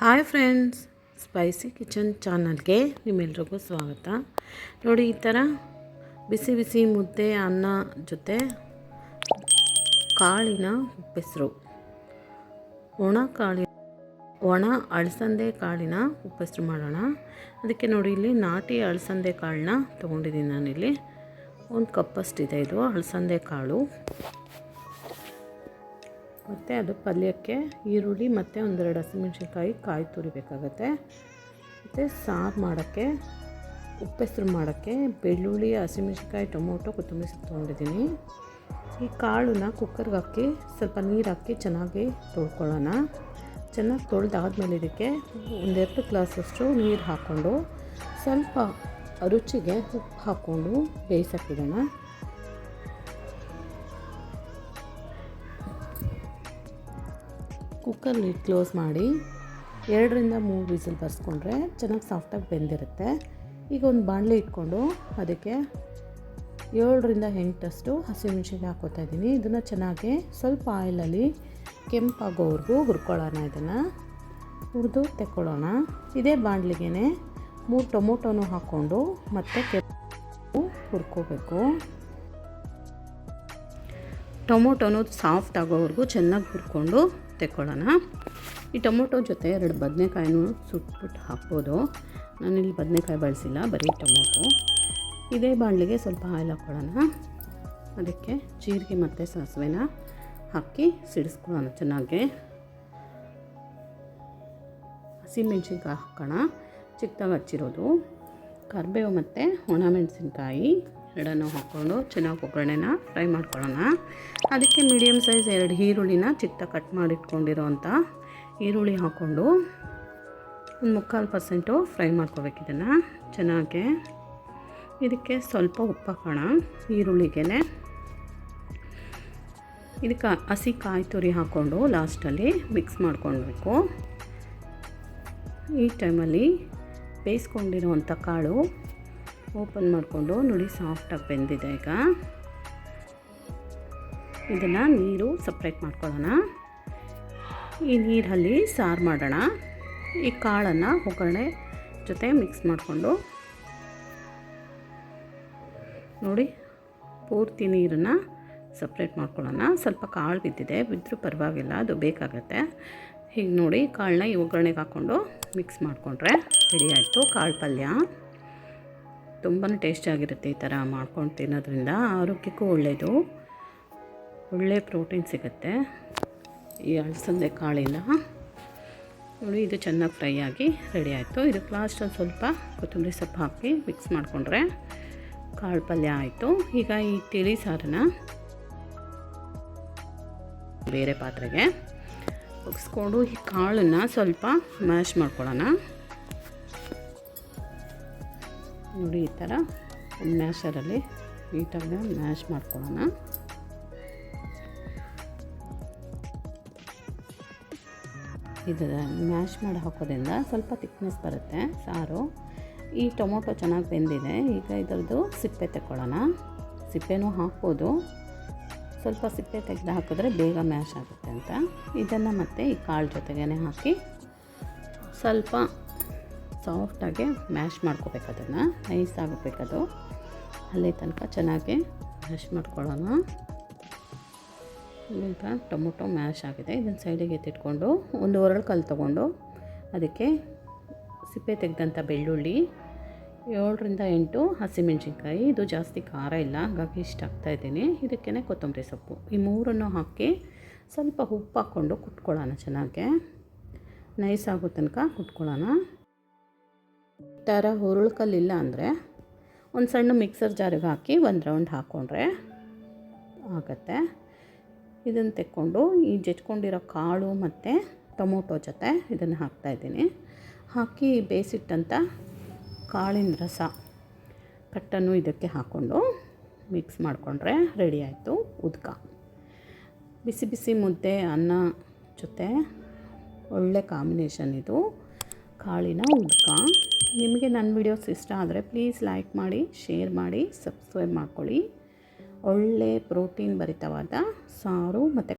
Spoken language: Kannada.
ಹಾಯ್ ಫ್ರೆಂಡ್ಸ್, ಸ್ಪೈಸಿ ಕಿಚನ್ ಚಾನಲ್ಗೆ ನಿಮ್ಮೆಲ್ರಿಗೂ ಸ್ವಾಗತ. ನೋಡಿ, ಈ ಥರ ಬಿಸಿ ಬಿಸಿ ಮುದ್ದೆ, ಅನ್ನ ಜೊತೆ ಕಾಳಿನ ಉಪ್ಪೆಸರು. ಒಣ ಕಾಳಿ, ಒಣ ಅಳಸಂದೆ ಕಾಳಿನ ಉಪ್ಪೆಸರು ಮಾಡೋಣ. ಅದಕ್ಕೆ ನೋಡಿ, ಇಲ್ಲಿ ನಾಟಿ ಅಳಸಂದೆ ಕಾಳನ್ನ ತೊಗೊಂಡಿದ್ದೀನಿ ನಾನಿಲ್ಲಿ. ಒಂದು ಕಪ್ಪಷ್ಟಿದೆ ಇದು ಅಳಸಂದೆ ಕಾಳು. ಮತ್ತು ಅದು ಪಲ್ಯಕ್ಕೆ ಈರುಳ್ಳಿ ಮತ್ತು ಒಂದೆರಡು ಹಸಿಮೆಣ್ಸಿನ್ಕಾಯಿ ಕಾಯಿ ತುರಿಬೇಕಾಗತ್ತೆ. ಮತ್ತು ಸಾರು ಮಾಡೋಕ್ಕೆ, ಉಪ್ಪೆಸರು ಮಾಡೋಕ್ಕೆ ಬೆಳ್ಳುಳ್ಳಿ, ಹಸಿಮೆಣ್ಸಿನ್ಕಾಯಿ, ಟೊಮೊಟೊ, ಕೊತ್ತಂಬರಿ ಸೊಪ್ಪು ತೊಗೊಂಡಿದ್ದೀನಿ. ಈ ಕಾಳನ್ನ ಕುಕ್ಕರ್ಗೆ ಹಾಕಿ, ಸ್ವಲ್ಪ ನೀರು ಹಾಕಿ ಚೆನ್ನಾಗಿ ತೊಳ್ಕೊಳ್ಳೋಣ. ಚೆನ್ನಾಗಿ ತೊಳೆದಾದ್ಮೇಲೆ ಇದಕ್ಕೆ ಒಂದೆರಡು ಗ್ಲಾಸಷ್ಟು ನೀರು ಹಾಕ್ಕೊಂಡು ಸ್ವಲ್ಪ ರುಚಿಗೆ ಉಪ್ಪು ಹಾಕ್ಕೊಂಡು ಬೇಯಿಸೋಕ್ಕಿಡೋಣ ಕುಕ್ಕರ್ ಲಿಡ್ ಕ್ಲೋಸ್ ಮಾಡಿ ಎರಡರಿಂದ ಮೂರು ವಿಸಿಲ್ ಬರ್ಸ್ಕೊಂಡ್ರೆ ಚೆನ್ನಾಗಿ ಸಾಫ್ಟಾಗಿ ಬೆಂದಿರುತ್ತೆ. ಈಗ ಒಂದು ಬಾಣಲೆ ಇಟ್ಕೊಂಡು ಅದಕ್ಕೆ ಏಳರಿಂದ ಎಂಟಷ್ಟು ಹಸಿಮೆಣ್ಸಿನ ಹಾಕೋತಾ ಇದ್ದೀನಿ. ಇದನ್ನು ಚೆನ್ನಾಗಿ ಸ್ವಲ್ಪ ಆಯಿಲಲ್ಲಿ ಕೆಂಪಾಗೋವರೆಗೂ ಹುರ್ಕೊಳ್ಳೋಣ ಇದನ್ನು. ಹುರಿದು ತೆಕ್ಕೊಳ್ಳೋಣ. ಇದೇ ಬಾಣಲಿಗೆ ಮೂರು ಟೊಮೊಟೊನೂ ಹಾಕ್ಕೊಂಡು ಮತ್ತೆ ಕೆಂಪು ಹುರ್ಕೋಬೇಕು. ಟೊಮೊಟೊನು ಸಾಫ್ಟ್ ಆಗೋವರೆಗೂ ಚೆನ್ನಾಗಿ ಹುರ್ಕೊಂಡು ತೆಕ್ಕೊಳ್ಳೋಣ. ಈ ಟೊಮೊಟೊ ಜೊತೆ ಎರಡು ಬದನೆಕಾಯಿನೂ ಸುಟ್ಬಿಟ್ಟು ಹಾಕ್ಬೋದು. ನಾನಿಲ್ಲಿ ಬದನೆಕಾಯಿ ಬಳಸಿಲ್ಲ, ಬರೀ ಟೊಮೊಟೊ. ಇದೇ ಬಾಣಲಿಗೆ ಸ್ವಲ್ಪ ಆಯಿಲ್ ಹಾಕ್ಕೊಳ್ಳೋಣ. ಅದಕ್ಕೆ ಜೀರಿಗೆ ಮತ್ತು ಸಾಸಿವೆನ ಹಾಕಿ ಸಿಡಿಸ್ಕೊಳ್ಳೋಣ ಚೆನ್ನಾಗಿ. ಹಸಿಮೆಣ್ಸಿನ್ಕಾಯಿ ಹಾಕೋಣ. ಚಿಕ್ಕದಾಗಿ ಹಚ್ಚಿರೋದು. ಕರಿಬೇವು ಮತ್ತು ಒಣಮೆಣಸಿನ್ಕಾಯಿ. ಎರಡನ್ನು ಹಾಕ್ಕೊಂಡು ಚೆನ್ನಾಗಿ ಒಗ್ಗರಣೆನ ಫ್ರೈ ಮಾಡ್ಕೊಳ್ಳೋಣ. ಅದಕ್ಕೆ ಮೀಡಿಯಮ್ ಸೈಜ್ ಎರಡು ಈರುಳ್ಳಿನ ಚಿಕ್ಕ ಕಟ್ ಮಾಡಿಟ್ಕೊಂಡಿರೋವಂಥ ಈರುಳ್ಳಿ ಹಾಕ್ಕೊಂಡು ಒಂದು ಮುಕ್ಕಾಲು ಪರ್ಸೆಂಟು ಫ್ರೈ ಮಾಡ್ಕೋಬೇಕು ಇದನ್ನು. ಚೆನ್ನಾಗಿ ಇದಕ್ಕೆ ಸ್ವಲ್ಪ ಉಪ್ಪು ಹಾಕೋಣ ಈರುಳ್ಳಿಗೆ ಇದಕ್ಕೆ ಹಸಿ ಕಾಯಿ ತುರಿ ಹಾಕ್ಕೊಂಡು ಲಾಸ್ಟಲ್ಲಿ ಮಿಕ್ಸ್ ಮಾಡ್ಕೊಳ್ಬೇಕು. ಈ ಟೈಮಲ್ಲಿ ಬೇಯಿಸ್ಕೊಂಡಿರುವಂಥ ಕಾಳು ಓಪನ್ ಮಾಡಿಕೊಂಡು ನೋಡಿ ಸಾಫ್ಟಾಗಿ ಬೆಂದಿದೆ ಈಗ. ಇದನ್ನು ನೀರು ಸಪ್ರೇಟ್ ಮಾಡ್ಕೊಳ್ಳೋಣ. ಈ ನೀರಲ್ಲಿ ಸಾರು ಮಾಡೋಣ. ಈ ಕಾಳನ್ನು ಒಗ್ಗರಣೆ ಜೊತೆ ಮಿಕ್ಸ್ ಮಾಡಿಕೊಂಡು. ನೋಡಿ, ಪೂರ್ತಿ ನೀರನ್ನು ಸಪ್ರೇಟ್ ಮಾಡ್ಕೊಳ್ಳೋಣ. ಸ್ವಲ್ಪ ಕಾಳು ಬಿದ್ದಿದೆ. ಬಿದ್ದರೂ ಪರವಾಗಿಲ್ಲ, ಅದು ಬೇಕಾಗತ್ತೆ. ಹೀಗೆ ನೋಡಿ, ಕಾಳನ್ನ ಈ ಒಗ್ಗರಣೆಗೆ ಹಾಕ್ಕೊಂಡು ಮಿಕ್ಸ್ ಮಾಡಿಕೊಂಡ್ರೆ ರೆಡಿ ಆಯಿತು. ಕಾಳು ಪಲ್ಯ. ತುಂಬಾ ಟೇಸ್ಟಿಯಾಗಿರುತ್ತೆ ಈ ಥರ ಮಾಡ್ಕೊಂಡು ತಿನ್ನೋದ್ರಿಂದ. ಆರೋಗ್ಯಕ್ಕೂ ಒಳ್ಳೆಯದು ಒಳ್ಳೆ ಪ್ರೋಟೀನ್ ಸಿಗುತ್ತೆ. ಈ ಅಳಸಂದೆ ಕಾಳಿಂದ ನೋಡಿ, ಇದು ಚೆನ್ನಾಗಿ ಫ್ರೈ ಆಗಿ ರೆಡಿ ಆಯಿತು. ಇದಕ್ಕೆ ಲಾಸ್ಟಲ್ಲಿ ಸ್ವಲ್ಪ ಕೊತ್ತಂಬರಿ ಸೊಪ್ಪು ಹಾಕಿ ಮಿಕ್ಸ್ ಮಾಡಿಕೊಂಡ್ರೆ ಕಾಳು ಪಲ್ಯ ಆಯಿತು. ಈಗ ಈ ತಿಳಿ ಸಾರನ್ನ ಬೇರೆ ಪಾತ್ರೆಗೆ ಒಗ್ಸ್ಕೊಂಡು ಈ ಕಾಳನ್ನು ಸ್ವಲ್ಪ ಮ್ಯಾಶ್ ಮಾಡ್ಕೊಳ್ಳೋಣ. ನೋಡಿ ಈ ಥರ ಮ್ಯಾಶರಲ್ಲಿ ನೀಟಾಗಿ ಮ್ಯಾಶ್ ಮಾಡ್ಕೊಳ್ಳೋಣ. ಇದು ಮ್ಯಾಶ್ ಮಾಡಿ ಹಾಕೋದ್ರಿಂದ ಸ್ವಲ್ಪ ತಿಕ್ನೆಸ್ ಬರುತ್ತೆ, ಸಾರು. ಈ ಟೊಮೊಟೊ ಚೆನ್ನಾಗಿ ಬೆಂದಿದೆ, ಈಗ ಇದರದ್ದು ಸಿಪ್ಪೆ ತಗೊಳ್ಳೋಣ ಸಿಪ್ಪೆನೂ ಹಾಕ್ಬೋದು. ಸ್ವಲ್ಪ ಸಿಪ್ಪೆ ತೆಗೆದು ಹಾಕಿದ್ರೆ ಬೇಗ ಮ್ಯಾಶ್ ಆಗುತ್ತೆ ಅಂತ. ಇದನ್ನು ಮತ್ತೆ ಈ ಕಾಳು ಜೊತೆಗೇ ಹಾಕಿ ಸ್ವಲ್ಪ ಸಾಫ್ಟಾಗಿ ಮ್ಯಾಶ್ ಮಾಡ್ಕೋಬೇಕು ಅದನ್ನು. ನೈಸ್ ಆಗಬೇಕದು ಅಲ್ಲಿ ತನಕ ಚೆನ್ನಾಗಿ ಮ್ಯಾಶ್ ಮಾಡ್ಕೊಳ್ಳೋಣ. ಈಗ ಟೊಮೊಟೊ ಮ್ಯಾಶ್ ಆಗಿದೆ. ಇದನ್ನು ಸೈಡಿಗೆ ಎತ್ತಿಟ್ಕೊಂಡು ಒಂದು ಒರಳು ಕಲ್ಲು ತೊಗೊಂಡು ಅದಕ್ಕೆ ಸಿಪ್ಪೆ ತೆಗೆದಂಥ ಬೆಳ್ಳುಳ್ಳಿ, ಏಳರಿಂದ ಎಂಟು ಹಸಿಮೆಣ್ಸಿನ್ಕಾಯಿ. ಇದು ಜಾಸ್ತಿ ಖಾರ ಇಲ್ಲ, ಹಾಗಾಗಿ ಇಷ್ಟ ಆಗ್ತಾಯಿದ್ದೀನಿ ಇದಕ್ಕೇ ಕೊತ್ತಂಬರಿ ಸೊಪ್ಪು. ಈ ಮೂರನ್ನು ಹಾಕಿ ಸ್ವಲ್ಪ ಉಪ್ಪು ಹಾಕ್ಕೊಂಡು ಕುಟ್ಕೊಳ್ಳೋಣ ಚೆನ್ನಾಗೆ. ನೈಸ್ ಆಗೋ ತನಕ ಕುಟ್ಕೊಳ್ಳೋಣ. ಥರ ಹುರುಳ್ಕಲ್ಲಿಲ್ಲ ಅಂದರೆ ಒಂದು ಸಣ್ಣ ಮಿಕ್ಸರ್ ಜಾರಿಗೆ ಹಾಕಿ ಒಂದು ರೌಂಡ್ ಹಾಕ್ಕೊಂಡ್ರೆ ಆಗುತ್ತೆ. ಇದನ್ನು ತೆಕ್ಕೊಂಡು ಈ ಜಜ್ಕೊಂಡಿರೋ ಕಾಳು ಮತ್ತು ಟೊಮೊಟೊ ಜೊತೆ ಇದನ್ನು ಹಾಕ್ತಾಯಿದ್ದೀನಿ ಹಾಕಿ ಬೇಯಿಸಿಟ್ಟಂಥ ಕಾಳಿನ ರಸ, ಕಟ್ಟನ್ನು ಇದಕ್ಕೆ ಹಾಕ್ಕೊಂಡು ಮಿಕ್ಸ್ ಮಾಡಿಕೊಂಡ್ರೆ ರೆಡಿ ಆಯಿತು ಉದ್ಕ. ಬಿಸಿ ಬಿಸಿ ಮುದ್ದೆ, ಅನ್ನ ಜೊತೆ ಒಳ್ಳೆ ಕಾಂಬಿನೇಷನ್ ಇದು. ಕಾಳಿನ ಉದ್ಕ. ನಿಮಗೆ ನನ್ನ ವಿಡಿಯೋಸ್ ಇಷ್ಟ ಆದರೆ ಪ್ಲೀಸ್ ಲೈಕ್ ಮಾಡಿ ಶೇರ್ ಮಾಡಿ ಸಬ್ಸ್ಕ್ರೈಬ್ ಮಾಡ್ಕೊಳ್ಳಿ. ಒಳ್ಳೆ ಪ್ರೋಟೀನ್ ಭರಿತವಾದ ಸಾರು ಮತ್ತು